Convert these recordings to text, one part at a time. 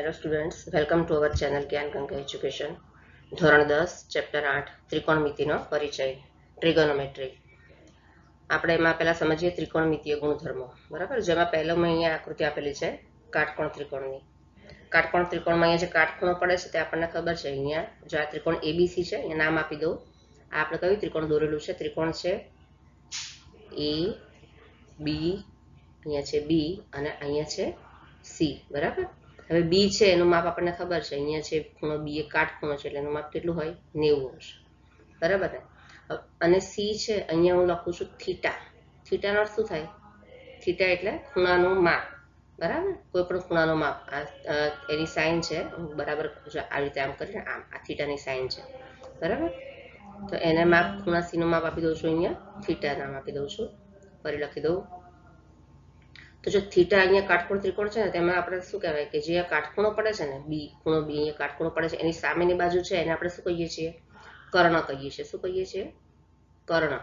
Hello students welcome to our channel Gyan Ganga education ધોરણ દસ chapter આઠ, ત્રિકોણમિતિનો પરિચય ટ્રિગોનોમેટ્રી આપણે એમાં પહેલા સમજીએ ત્રિકોણમિતિય ગુણધર્મો. બરાબર? જેમાં મેં અહીંયા આકૃતિ આપેલી છે, કાટકોણ ત્રિકોણની. કાટકોણ ત્રિકોણમાં અહીંયા જે કાટખૂણો પડે છે તે આપણને ખબર છે. અહીંયા જો આ ત્રિકોણ એબીસી છે, અહીંયા નામ આપી દઉં. આ આપણે કયું ત્રિકોણ દોરેલું છે? ત્રિકોણ છે એ બી અહીંયા છે બી અને અહીંયા છે સી બરાબર? હવે બી છે, એનું માપ આપણને ખબર છે. અહીંયા છે, ખૂણો બી એ કાટખૂણો છે, એટલે એનું માપ કેટલું હોય? નેવું અંશ બરાબર ને? અને સી છે, અહીંયા હું લખું છું થીટા. થીટાનો અર્થ શું થાય? થીટા એટલે ખૂણાનું માપ. બરાબર? કોઈ પણ ખૂણાનું માપ. આ એની સાઇન છે. બરાબર આવી રીતે આમ કરીને આમ, આ થીટાની સાઇન છે. બરાબર? તો એને માપ ખૂણા સીનું માપ આપી દઉં છું અહીંયા. થીટા નામ આપી દઉં છું. ફરી લખી દઉં. તો જો થીટા અહીંયા કાટખૂણ ત્રિકોણ છે ને, તેમાં આપણે શું કહેવાય કે જે કાટખૂણો પડે છે ને, બી ખૂણો બી અહીંયા કાટખૂણો પડે છે, એની સામેની બાજુ છે, એને આપણે શું કહીએ છીએ? કર્ણ કહીએ છીએ. શું કહીએ છીએ? કર્ણ.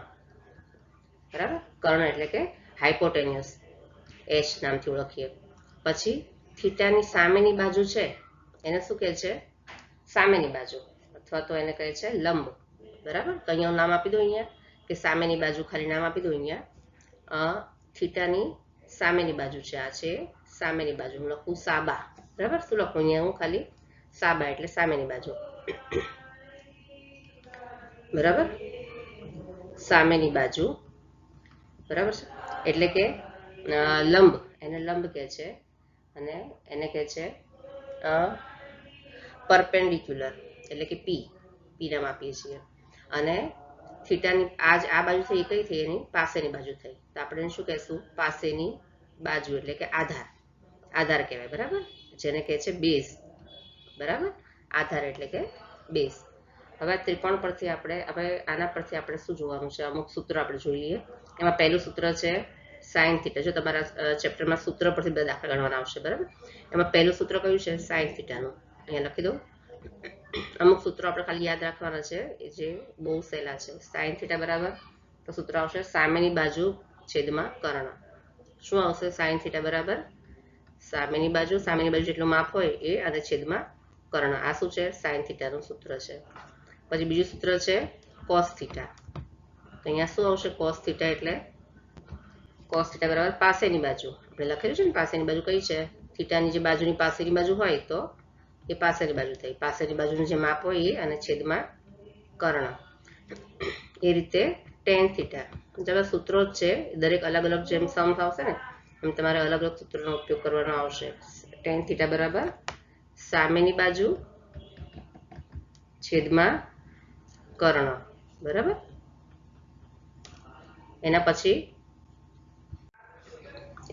બરાબર? કર્ણ એટલે કે હાઇપોટેનિયસ એચ નામથી ઓળખીએ. પછી થીટાની સામેની બાજુ છે, એને શું કહે છે? સામેની બાજુ. અથવા તો એને કહે છે લંબ. બરાબર? તો અહીંયા હું નામ આપી દઉં અહીંયા, કે સામેની બાજુ ખાલી નામ આપી દઉં અહીંયા. થીટાની સામેની બાજુ છે આ છે, સામેની બાજુ હું લખું સાબા. બરાબર? શું લખું અહીંયા હું ખાલી. સાબા એટલે સામેની બાજુ. બરાબર? સામેની બાજુ. બરાબર છે? એટલે કે લંબ. એને લંબ કહે છે અને એને કહે છે પરપેન્ડિક્યુલર. એટલે કે પી. પી નામ આપીએ છીએ. અને થીટાની, આજ આ બાજુ થઈ કઈ થઈ એની? પાસેની બાજુ થઈ. તો આપણે શું કહેશું? પાસેની બાજુ, એટલે કે આધાર. આધાર કહેવાય, બરાબર? જેને કહે છે બેઝ. બરાબર? આધાર એટલે કે બેઝ. હવે આ ત્રિકોણ પરથી આપણે, હવે આના પરથી આપણે શું જોવાનું છે? અમુક સૂત્ર આપણે જોઈ લઈએ એમાં પહેલું સૂત્ર છે સાઇન થીટા જો તમારા ચેપ્ટરમાં સૂત્ર પરથી બધા દાખલા ગણવાના આવશે, બરાબર? એમાં પહેલું સૂત્ર કયું છે? સાઇન થીટાનું અહીંયા લખી દઉં. અમુક સૂત્રો આપણે ખાલી યાદ રાખવાના છે જે બહુ સહેલા છે. સાઇન થીટા બરાબર? તો સૂત્ર આવશે સામેની બાજુ છેદમાં કર્ણ. શું આવશે? સાઈન થીટા બરાબર? સામેની બાજુ સામેની બાજુ જેટલું માપ હોય એ અને છેદમાં કર્ણ. આ શું છે? સાઈન થીટાનું સૂત્ર છે. પછી બીજું સૂત્ર છે કોસ થીટા. અહીંયા શું આવશે? કોસ થીટા એટલે કોસ થીટા બરાબર પાસેની બાજુ. આપણે લખેલું છે ને પાસેની બાજુ કઈ છે? થીટાની જે બાજુની પાસેની બાજુ હોય તો એ પાસેની બાજુ થઈ. પાસેની બાજુનું જે માપ હોય એ અને છેદમાં કર્ણ. એ રીતે ટેન થીટા. જેવા સૂત્રો જ છે. દરેક અલગ અલગ જેમ સમ્સ આવશે ને, એમ તમારે અલગ અલગ સૂત્રોનો ઉપયોગ કરવાનો આવશે. ટેન થીટા બરાબર. સામેની બાજુ છેદમાં કર્ણ. બરાબર? એના પછી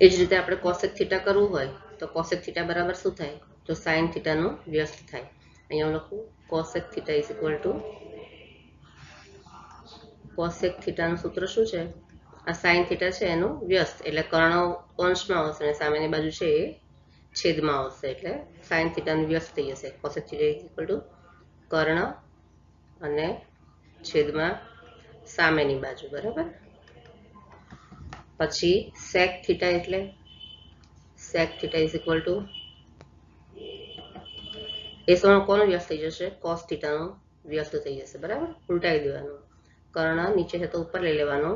એ જ રીતે આપણે કોસેક થીટા કરવું હોય, તો કોસેક થીટા બરાબર શું થાય? તો સાઇન થીટાનું વ્યસ્ત થાય. અહીંયા હું લખું cosec theta is equal to cosec થીટાનું સૂત્ર શું છે? આ સાઇન થીટા છે એનું વ્યસ્ત. એટલે કર્ણ અંશમાં આવશે અને સામેની બાજુ છે એ છેદમાં આવશે. એટલે સાઇન થીટાનું વ્યસ્ત થઈ જશે. કોસેક થીટા ઇક્વલ ટુ કર્ણ અને છેદમાં સામેની બાજુ. બરાબર? પછી સેક થીટા એટલે? Sec theta is equal to એ સમય કોનું વ્યસ્ત થઈ જશે? કોસ થીટાનું વ્યસ્ત થઈ જશે. બરાબર? ઉલટાવી દેવાનું. કર્ણ નીચે છે તો ઉપર લઈ લેવાનું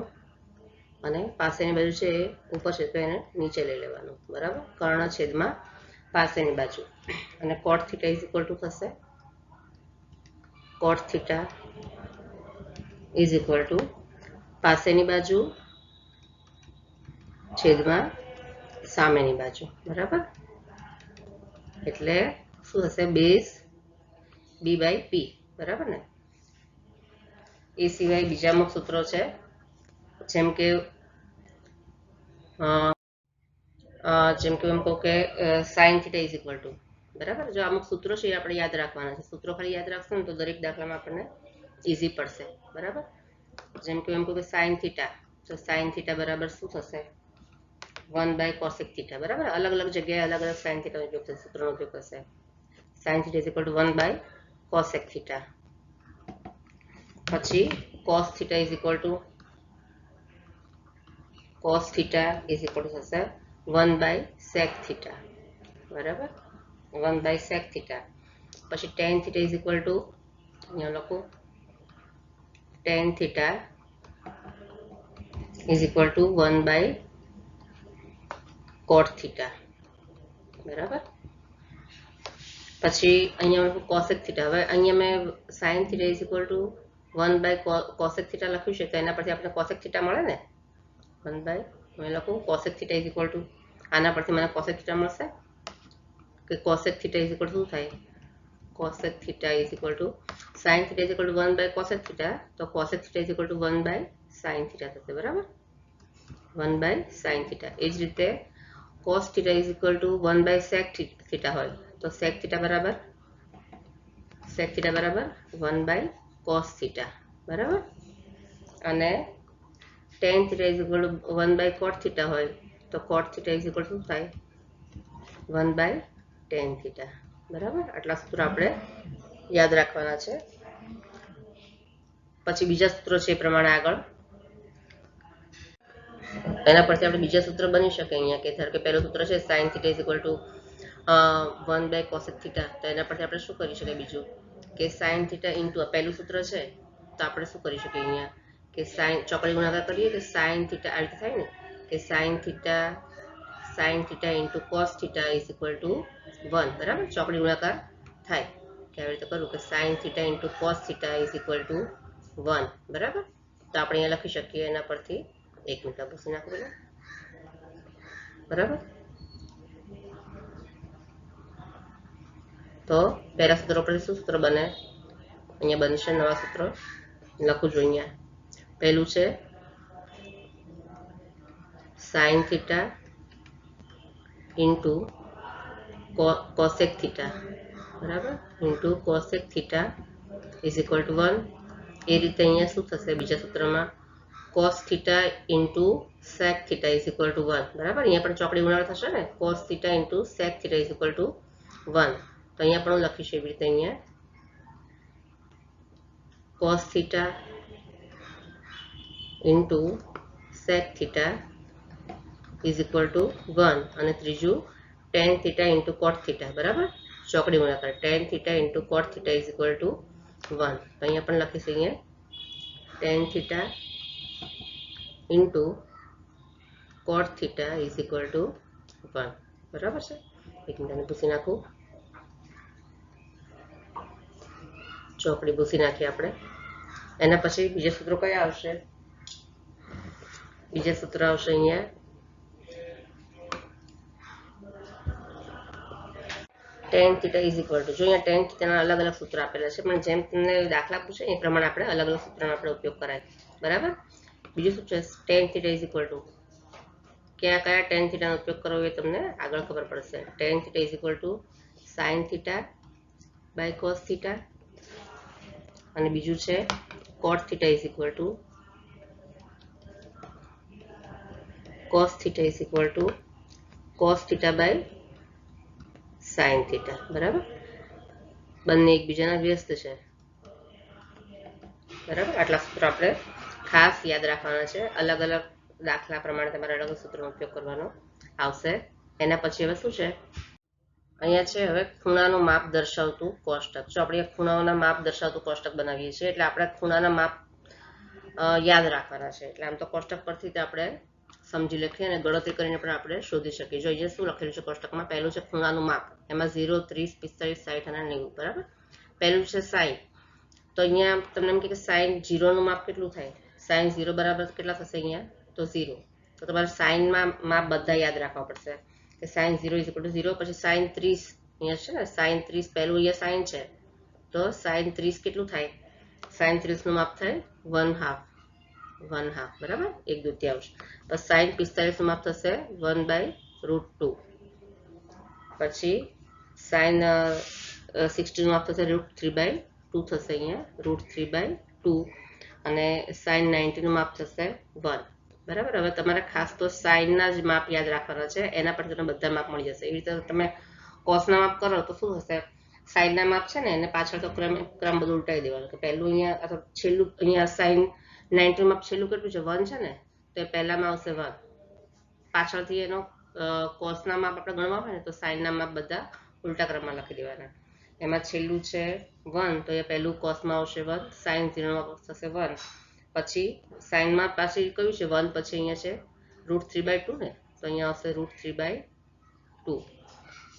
અને પાસેની બાજુ છે એ ઉપર છે તો એને નીચે લઈ લેવાનું. બરાબર? કર્ણ છેદમાં પાસેની બાજુ. અને cot theta is equal to થશે. Cot theta is equal to પાસેની બાજુ છેદમાં સામેની બાજુ. બરાબર? એટલે શું થશે? બેઝ બી બાય પી બરાબર ને? એ સિવાય બીજા અમુક સૂત્રો છે. જેમ કે અ, અ, જેમ કે એમ કહું કે sine theta is equal to બરાબર? જો અમુક સૂત્રો છે એ આપણે યાદ રાખવાના છે. સૂત્રો ખાલી યાદ રાખશું ને તો દરેક દાખલામાં આપણને ઇઝી પડશે. બરાબર? જેમ કે એમ કહું કે સાઇન થીટા તો સાઇન થીટા બરાબર શું થશે? વન બાય કોસેક થીટા બરાબર? અલગ અલગ જગ્યાએ અલગ અલગ સાઇન થીટાનો ઉપયોગ થશે સૂત્રનો ઉપયોગ થશે. Sine theta is equal to one by cosec theta પછી cos theta is equal to cos theta is equal to થશે વન બાય સેક થીટા બરાબર? વન બાય સેક થીટા પછી tan theta is equal to અહીંયા લખો. Tan theta is equal to one by cot theta બરાબર? પછી અહીંયા cosec theta હવે અહીંયા મેં sine theta is equal to one by cosec theta લખ્યું છે, તો એના પરથી આપણે કોસેક થીટા મળે ને? વન બાય મેં લખું cosec theta is equal to આના પરથી મને કોસેક થીટા મળશે? કે કોસેક થીટા ઇઝ ઇક્વલ શું થાય? Cosec theta is equal to sine theta is equal to one by cosec theta તો cosec theta is equal to one by sine theta થશે, બરાબર? વન બાય સાઇન થીટા એ જ રીતે cos theta is equal to one by sec theta હોય. તો sec theta બરાબર? Sec theta બરાબર? વન બાય કોસ થીટા બરાબર? અને tan theta is equal to one by cot theta હોય, તો કોટ થીટા ઇઝ ઇક્વલ શું થાય વન બાય ટેન થીટા બરાબર? આટલા સૂત્ર આપણે યાદ રાખવાના છે. પછી બીજા સૂત્રો છે એ પ્રમાણે આગળ. એના પરથી આપણે બીજા સૂત્ર બની શકે અહીંયા કે ધારો કે પહેલું સૂત્ર છે sine theta is equal to one by cosec theta તો એના પરથી આપણે શું કરી શકીએ બીજું? કે સાઇન થીટા ઇન્ટુ પહેલું સૂત્ર છે, તો આપણે શું કરી શકીએ અહીંયા? કે સાઇન ચોકડી ગુણાકાર કરીએ કે સાઇન થીટા આ રીતે થાય ને? કે sine theta sine theta into cos theta is equal to one બરાબર? ચોકડી ગુણાકાર થાય. કે આવી રીતે કરું કે sine theta into cos theta is equal to one બરાબર? તો આપણે અહીંયા લખી શકીએ એના પરથી એક મિનિટ ભૂસી નાખું બરાબર? તો પહેલા સૂત્રો પરથી શું સૂત્ર બને અહીંયા બનશે નવા સૂત્ર લખું છું અહીંયા પહેલું છે sine theta into cosec theta બરાબર into cosec theta is equal to one એ રીતે અહીંયા શું થશે બીજા સૂત્રમાં cos theta into sec theta is equal to one બરાબર અહીંયા પણ ચોકડી ગુણાકાર થશે ને cos theta into sec theta is equal to one તો અહીંયા પણ હું લખીશ એવી રીતે અહીંયા. Cos theta into sec theta is equal to one અને ત્રીજું tan theta into cot theta બરાબર? ચોકડી ગુણાકાર tan theta into cot theta is equal to one તો અહીંયા પણ લખીશ અહીંયા. Tan theta into cot theta is equal to one બરાબર છે? એક મિનિટ પૂછી નાખું. ચોકડી ભૂસી નાખીએ આપણે. એના પછી બીજા સૂત્રો કયા આવશે? બીજા સૂત્ર આવશે અહીંયા. Tan theta is equal to. જો અહીંયા ટેન થીટાના અલગ અલગ સૂત્ર આપેલા છે, પણ જેમ તમને દાખલા પૂછે એ પ્રમાણે આપણે અલગ અલગ સૂત્રનો આપણે ઉપયોગ કરાય. બરાબર? બીજું શું છે? Tan theta is equal to. કયા કયા ટેન થીટાનો ઉપયોગ કરવો એ તમને આગળ ખબર પડશે. Tan theta is equal to sine theta by cos theta અને બીજું છે cot theta is equal to cos theta is equal to cos theta by sine theta બરાબર? બંને એકબીજાના વ્યસ્ત છે. બરાબર? આટલા સૂત્રો આપણે ખાસ યાદ રાખવાના છે. અલગ અલગ દાખલા પ્રમાણે તમારે અલગ સૂત્રનો ઉપયોગ કરવાનો આવશે. એના પછી હવે શું છે? અહીંયા છે, હવે ખૂણાનું માપ દર્શાવતું કોષ્ટક. જો આપણે ખૂણાઓના માપ દર્શાવતું કોષ્ટક બનાવીએ છીએ, એટલે આપણે ખૂણાના માપ યાદ રાખવાના છે. એટલે આમ તો કોષ્ટક પરથી આપણે સમજી લખીએ અને ગણતરી કરીને પણ આપણે શોધી શકીએ. જો અહીંયા શું લખેલું છે કોષ્ટકમાં? પહેલું છે ખૂણાનું માપ. એમાં ઝીરો, ત્રીસ, પિસ્તાળીસ સાઠ અને નેવું. બરાબર? પહેલું છે સાઈન. તો અહીંયા તમને એમ કે સાઈન ઝીરોનું માપ કેટલું થાય? સાઈન ઝીરો બરાબર કેટલા થશે અહીંયા? તો ઝીરો. તો તમારે સાઈનમાં માપ બધા યાદ રાખવા પડશે. કે સાઈન ઝીરો ઇઝ ઝીરો, પછી સાઇન ત્રીસ, અહીંયા છે ને સાઇન ત્રીસ પહેલું અહીંયા સાઇન છે. તો સાઈન ત્રીસ કેટલું થાય? સાઇન ત્રીસનું માપ થાય વન હાફ વન હાફ બરાબર? એક દુત્યાંશ તો સાઈન પિસ્તાલીસનું માપ થશે વન બાય રૂટ ટુ પછી સાઈન સિક્સટીનું માપ થશે રૂટ થ્રી બાય ટુ થશે અહીંયા રૂટ થ્રી બાય ટુ અને સાઇન નાઇન્ટીનું માપ થશે વન બરાબર? હવે તમારે ખાસ તો સાઈનના જ માપ યાદ રાખવાના છે. એના પર તમને બધા માપ મળી જશે. એવી રીતે તમે કોસના માપ કરો તો શું થશે? સાઈનના માપ છે ને, એને પાછળ તો ક્રમ ક્રમ બધું ઉલટાવી દેવાનું. કે પહેલું અહીંયા, અથવા છેલ્લું, અહીંયા સાઈન નાઇન્ટીન માપ છેલ્લું કેટલું છે વન છે ને, તો એ પહેલામાં આવશે વન પાછળથી એનો કોસના માપ આપણે ગણવા હોય ને, તો સાઈનના માપ બધા ઉલટા ક્રમમાં લખી દેવાના. એમાં છેલ્લું છે વન તો એ પહેલું કોસમાં આવશે વન સાઇન ઝીરોમાં થશે વન પછી સાઇનમાં પાછી કયું છે? વન પછી અહીંયા છે રૂટ થ્રી બાય ટુ ને? તો અહીંયા આવશે રૂટ થ્રી બાય ટુ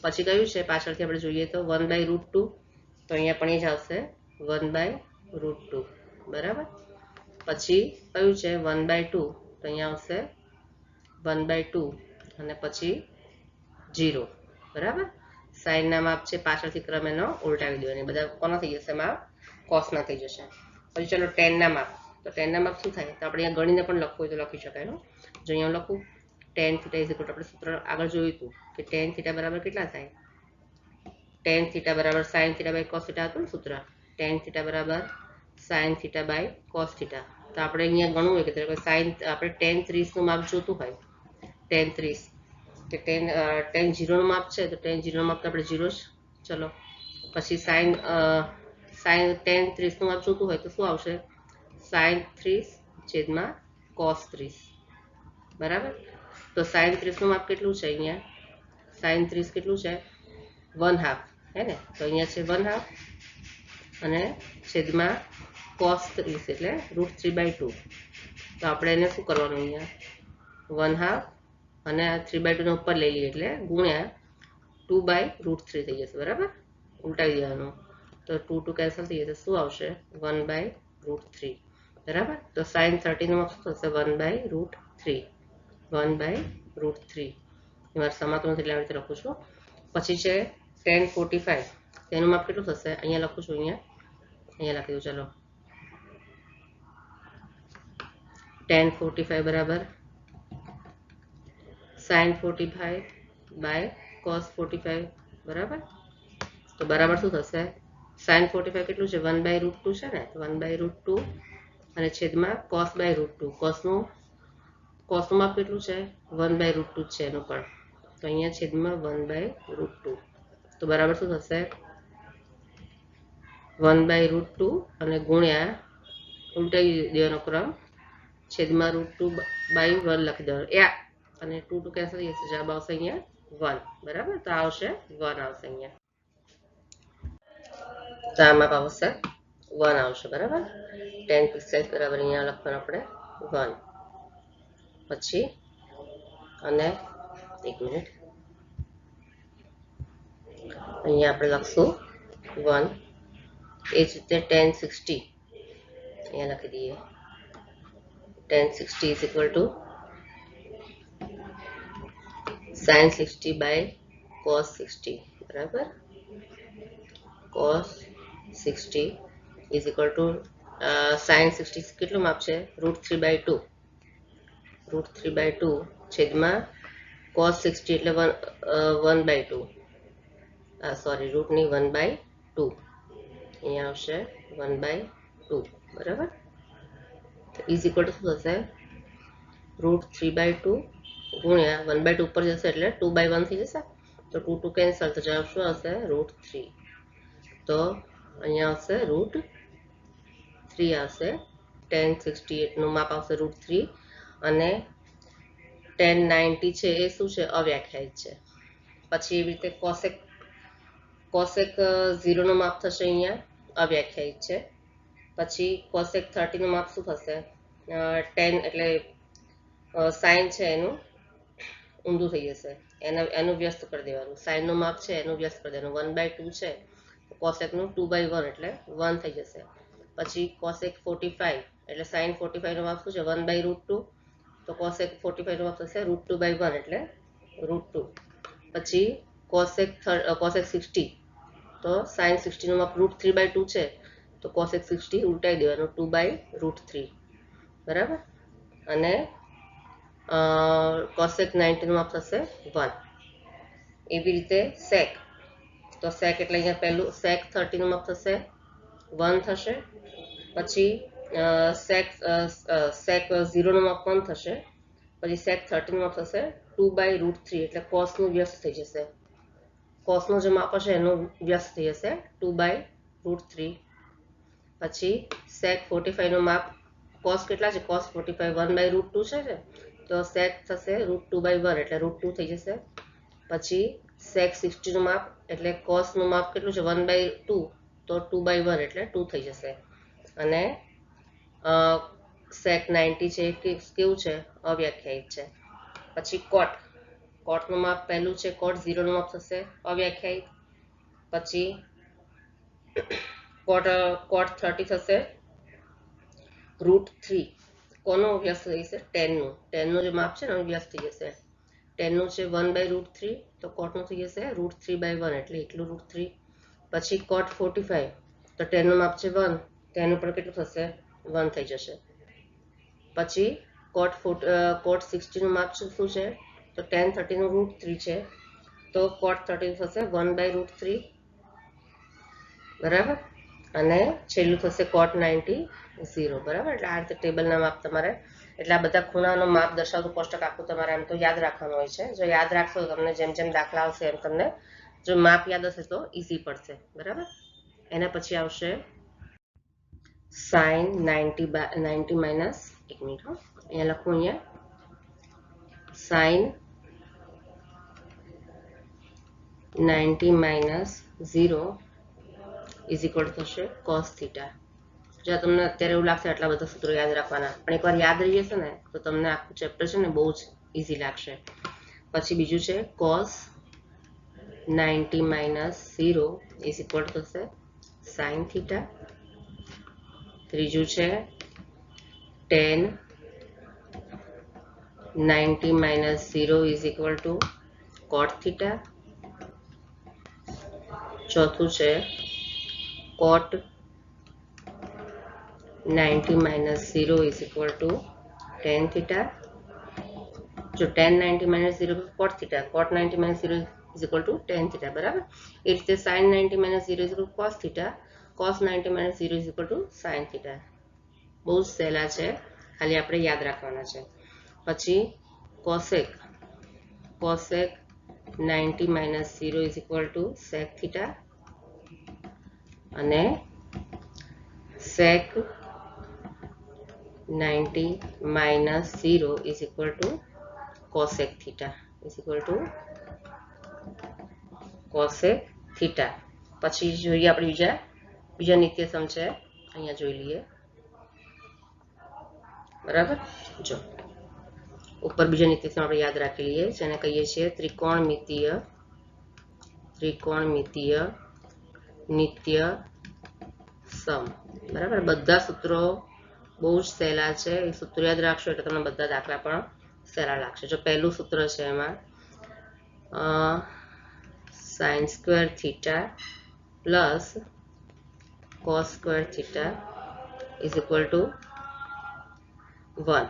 પછી કયું છે? પાછળથી આપણે જોઈએ તો વન બાય રૂટ ટુ તો અહીંયા પણ એ જ આવશે વન બાય રૂટ ટુ બરાબર? પછી કયું છે? વન બાય ટુ તો અહીંયા આવશે વન બાય ટુ અને પછી જીરો બરાબર? સાઈનના માપ છે પાછળથી ક્રમ એનો ઉલટાવી દેવાની. બધા કોના થઈ જશે? માપ કોસના થઈ જશે. પછી ચલો ટેનના માપ. તો ટેનના માપ શું થાય? તો આપણે અહીંયા ગણીને પણ લખવું હોય તો લખી શકાય. જો અહીંયા લખું ટેન થીટા ઇઝ આપણે સૂત્ર આગળ જોયું હતું કે ટેન થીટા બરાબર કેટલા થાય? ટેન થીટા બરાબર sine theta by cos theta હતું સૂત્ર? ટેન થીટા બરાબર sine theta by cos theta તો આપણે અહીંયા ગણવું હોય કે સાઇન આપણે ટેન ત્રીસનું માપ જોતું હોય ટેન ત્રીસ. કે ટેન ટેન જીરોનું માપ છે, તો ટેન જીરોનું માપ તો આપણે જીરો જ. ચલો. પછી સાઇન સાઇન ટેન ત્રીસનું માપ જોતું હોય તો શું આવશે? સાઇન ત્રીસ છેદમાં કોસ ત્રીસ બરાબર? તો સાઈન ત્રીસનું માપ કેટલું છે અહીંયા? સાઈન ત્રીસ કેટલું છે? One half. હે ને? તો અહીંયા છે વન હાફ અને છેદમાં કોસ ત્રીસ એટલે રૂટ થ્રી બાય ટુ. તો આપણે એને શું કરવાનું અહીંયા? વન હાફ અને આ થ્રી બાય ટુને ઉપર લઈ લઈએ એટલે ગુણ્યા ટુ બાય રૂટ થ્રી થઈ જશે. બરાબર? ઉલટાવી દેવાનું. તો ટુ ટુ કેન્સલ થઈ જશે. શું આવશે? One by root three. બરાબર તો સાઇન થર્ટીનું શું થશે one by root three one by root three મારે સમાતું નથી એટલે આવી રીતે લખું છું પછી છે ટેન ફોર્ટી ફાઈવ તેનું માપ કેટલું થશે અહીંયા લખું છું અહીંયા અહીંયા લખી દઉં ચલો ટેન ફોર્ટી ફાઈવ બરાબર sine forty five by cos forty five બરાબર તો બરાબર શું થશે સાઇન ફોર્ટી ફાઈવ કેટલું છે વન બાય રૂટ ટુ છે ને વન બાય રૂટ ટુ અને છેદમાં કોસ બાય રૂટ ટુ કોસનું કોસનું કેટલું છે? વન બાય રૂટ ટુ છે એનું પણ. તો અહીંયા છેદમાં વન બાય રૂટ ટુ તો બરાબર શું થશે? વન બાય રૂટ ટુ અને ગુણ્યા, ઉલટાવી દેવાનો ક્રમ. છેદમાં રૂટ ટુ બાય વન લખી દેવાનો. યા અને ટુ ટુ કેન્સલ થઈ જશે. જવાબ આવશે અહીંયા વન બરાબર? તો આવશે વન આવશે અહીંયા. તો આમાં આવશે. વન આવશે, બરાબર? ટેન પિક્સેલ્સ બરાબર અહીંયા લખવાનું આપણે વન પછી, અને એક મિનિટ અહીંયા આપણે લખશું વન એ જ રીતે ટેન સિક્સટી અહીંયા લખી દઈએ. Tan sixty is equal to sine sixty by cos sixty બરાબર? Cos sixty is equal to sine sixty કેટલું માપ છે? Root three by two root three by two છેદમાં કોસ સિક્સટી એટલે one one by two sorry રૂટની one by two અહીંયા આવશે one by two બરાબર? Is equal to શું થશે? રૂટ થ્રી બાય ટુ ગુણ્યા વન બાય ટુ ઉપર જશે એટલે ટુ બાય વન થઈ જશે. તો ટુ ટુ કેન્સલ તો જવાબ શું આવશે રૂટ થ્રી તો અહીંયા આવશે રૂટ થ્રી આવશે. ટેન સિક્સટી એટનું માપ આવશે રૂટ થ્રી અને ટેન નાઇન્ટી છે એ શું છે? અવ્યાખ્યાયિત છે. પછી એવી રીતે કોસેક કોસેક ઝીરોનું માપ થશે અહીંયા. અવ્યાખ્યાયિત છે. પછી કોસેક થર્ટીનું માપ શું થશે? ટેન એટલે સાઇન છે એનું. ઊંધું થઈ જશે. એને, એનું વ્યસ્ત કરી દેવાનું. સાઇનનું માપ છે, એનું વ્યસ્ત કરી દેવાનું. વન બાય ટુ છે. કોસેકનું ટુ બાય વન એટલે વન થઈ જશે. પછી કોસેક ફોર્ટી ફાઈવ એટલે સાઇન ફોર્ટી ફાઈવનો માપ શું છે? વન બાય રૂટ ટુ તો કોસેક ફોર્ટી ફાઈવનો માપ થશે રૂટ ટુ બાય વન એટલે રૂટ ટુ પછી કોસેક કોસેક સિક્સટી તો સાઇન સિક્સટીનું માપ રૂટ થ્રી બાય ટુ છે. તો કોસેક સિક્સટી ઉલટાઈ દેવાનું ટુ બાય રૂટ થ્રી બરાબર? અને કોસેક નાઇન્ટીનું માપ થશે વન એવી રીતે સેક તો સેક એટલે અહીંયા પહેલું સેક થર્ટીનું માપ થશે વન થશે પછી સેક સેક ઝીરોનું માપ વન થશે, પછી સેક થર્ટીનું માપ થશે ટુ બાય રૂટ થ્રી એટલે કોસનું વ્યસ્ત થઈ જશે. કોસનું જે માપ હશે, એનું વ્યસ્ત થઈ જશે ટુ બાય રૂટ થ્રી પછી સેક ફોર્ટી ફાઈવનું માપ કોસ કેટલા છે? Cos forty five one by root two છે ને? તો સેક થશે રૂટ ટુ બાય વન એટલે રૂટ ટુ થઈ જશે. પછી સેક સિક્સટીનું માપ, એટલે કોસનું માપ કેટલું છે? વન બાય ટુ તો ટુ બાય વન એટલે ટુ થઈ જશે. અને સેક નાઇન્ટી છે કેવું છે? અવ્યાખ્યાયિત છે. પછી કોટ કોટનું માપ પહેલું છે કોટ ઝીરોનું માપ થશે અવ્યાખ્યાયિત. પછી કોટ કોટ થર્ટી થશે રૂટ થ્રી કોનું વ્યસ્ત થઈ જશે? ટેનનું ટેનનું જે માપ છે ને વ્યસ્ત થઈ જશે. ટેનનું છે વન બાય રૂટ થ્રી તો કોટનું થઈ જશે રૂટ થ્રી બાય વન એટલે એટલું રૂટ થ્રી પછી કોટ ફોર્ટી ફાઈવ તો ટેનનું માપ છે વન ટેન પણ કેટલું થશે? વન થઈ જશે. પછી કોટ ફૂટ કોટ સિક્સટીનું માપ શું છે? તો ટેન થર્ટીનું રૂટ થ્રી છે. તો કોટ થર્ટી થશે વન બાય રૂટ થ્રી બરાબર? અને છેલ્લું થશે કોટ નાઇન્ટી ઝીરો બરાબર? એટલે આ રીતે ટેબલના માપ તમારે, એટલે આ બધા ખૂણાનો માપ દર્શાવતું કોષ્ટક આખું તમારે એમ તો યાદ રાખવાનું હોય છે. જો યાદ રાખશો તમને જેમ જેમ દાખલા આવશે એમ તમને, જો માપ યાદ હશે તો ઇઝી પડશે. બરાબર? એના પછી આવશે સાઇન નાઇન્ટી નાઇન્ટી માઇનસ એક મિનિટ હો અહીંયા લખું અહીંયા sine ninety minus zero is equal થશે કોસ થીટા જો તમને અત્યારે એવું લાગશે આટલા બધા સૂત્રો યાદ રાખવાના, પણ એકવાર યાદ રહી જશે ને, તો તમને આખું ચેપ્ટર છે ને બહુ જ ઇઝી લાગશે. પછી બીજું છે cos ninety minus zero is equal થશે સાઇન થીટા ત્રીજું છે tan ninety minus zero is equal to cot theta. ચોથું છે cot ninety minus zero is equal to tan theta. જો tan ninety minus zero cot theta. Cot ninety minus zero is equal to tan theta. બરાબર? એ રીતે sine ninety minus zero is equal cos theta. Cos ninety minus zero is equal to sine theta. બહુ સહેલા છે. ખાલી આપણે યાદ રાખવાના છે. પછી cosec cosec ninety minus zero is equal to sec theta અને sec ninety minus zero is equal to cosec theta is equal to cosec theta પછી જોઈએ આપણે બીજા બીજા નિત્યસમ છે. અહીંયા જોઈ લઈએ. બરાબર? જો. ઉપર બીજા નિત્યસમ આપણે યાદ રાખી લઈએ. જેને કહીએ છીએ ત્રિકોણમિતીય ત્રિકોણમિતીય નિત્ય સમ બરાબર? બધા સૂત્રો બહુ જ સહેલા છે. એ સૂત્રો યાદ રાખશો એટલે તમને બધા દાખલા પણ સહેલા લાગશે. જો પહેલું સૂત્ર છે એમાં sine square theta plus cos square theta is equal to one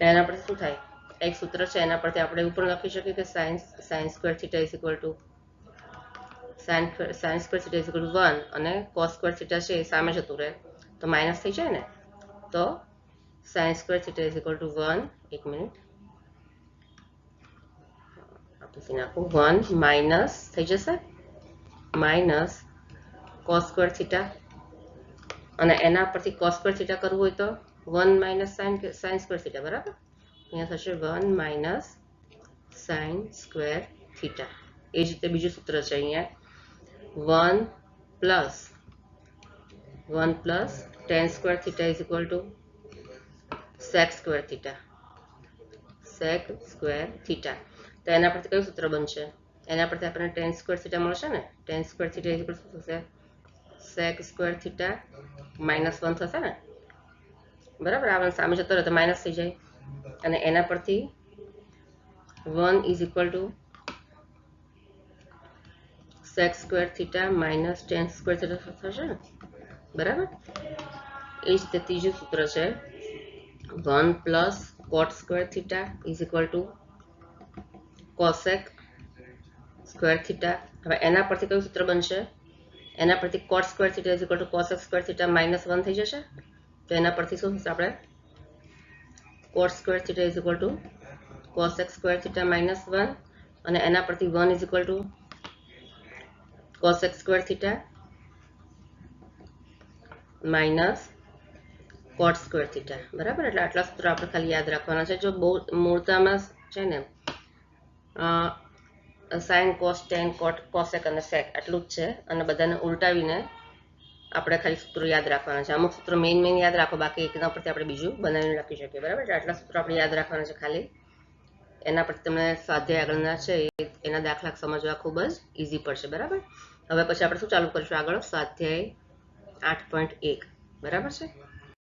એના પરથી શું થાય? એક સૂત્ર છે, એના પરથી આપણે એવું પણ લખી શકીએ કે science science square theta is equal to sin sin square theta is equal to one અને cos સ્ક્વેર theta છે, એ સામે જતું રહે. તો માઇનસ થઈ જાય ને? તો sin square theta is equal to one એક મિનિટ. આપણે નાખું. વન માઇનસ થઈ જશે. માઇનસ કોસ સ્ક્વેર થીટા અને એના પરથી કોસ સ્ક્વેર થીટા કરવું હોય તો one minus sine sine square theta બરાબર? અહીંયા થશે one minus sine square theta એ જ રીતે બીજું સૂત્ર છે અહીંયા. One plus one plus tan square theta is equal to sec square theta sec square theta તો એના પરથી કયું સૂત્ર બનશે? એના પરથી આપણને ટેન સ્ક્વેર થીટા મળશે ને? Tan square theta is equal થશે? Sec square theta minus one થશે ને? બરાબર, આ સામે જતો રહે તો માઇનસ થઈ જાય. અને એના પરથી one is equal to sec square theta minus tan square theta થશે ને? બરાબર? એ જ તે ત્રીજું સૂત્ર છે. One plus cot square theta is equal to cosec square theta હવે એના પરથી કયું સૂત્ર બનશે? એના પરથી cot square theta is equal to cosec square theta minus one થઈ જશે. તો એના પરથી શું થશે આપણે? Cot square theta is equal to cosec square theta minus one અને એના પરથી one is equal to cosec square theta minus cot square theta બરાબર? એટલે આટલા સૂત્રો આપણે ખાલી યાદ રાખવાના છે. જો બહુ મૂળતામાં છે ને sine cos tan cot cosec અને સેક આટલું જ છે. અને બધાને ઉલટાવીને આપણે ખાલી સૂત્રો યાદ રાખવાના છે. અમુક સૂત્રો મેઇન મેઇન યાદ રાખો, બાકી એકના પરથી આપણે બીજું બનાવીને લખી શકીએ, બરાબર? છે આટલા સૂત્રો આપણે યાદ રાખવાના છે ખાલી. એના પરથી તમને સ્વાધ્યાય આગળના છે એના દાખલા સમજવા ખૂબ જ ઇઝી પડશે, બરાબર? હવે પછી આપણે શું ચાલુ કરીશું આગળ? સ્વાધ્યાય આઠ પોઈન્ટ એક, બરાબર છે?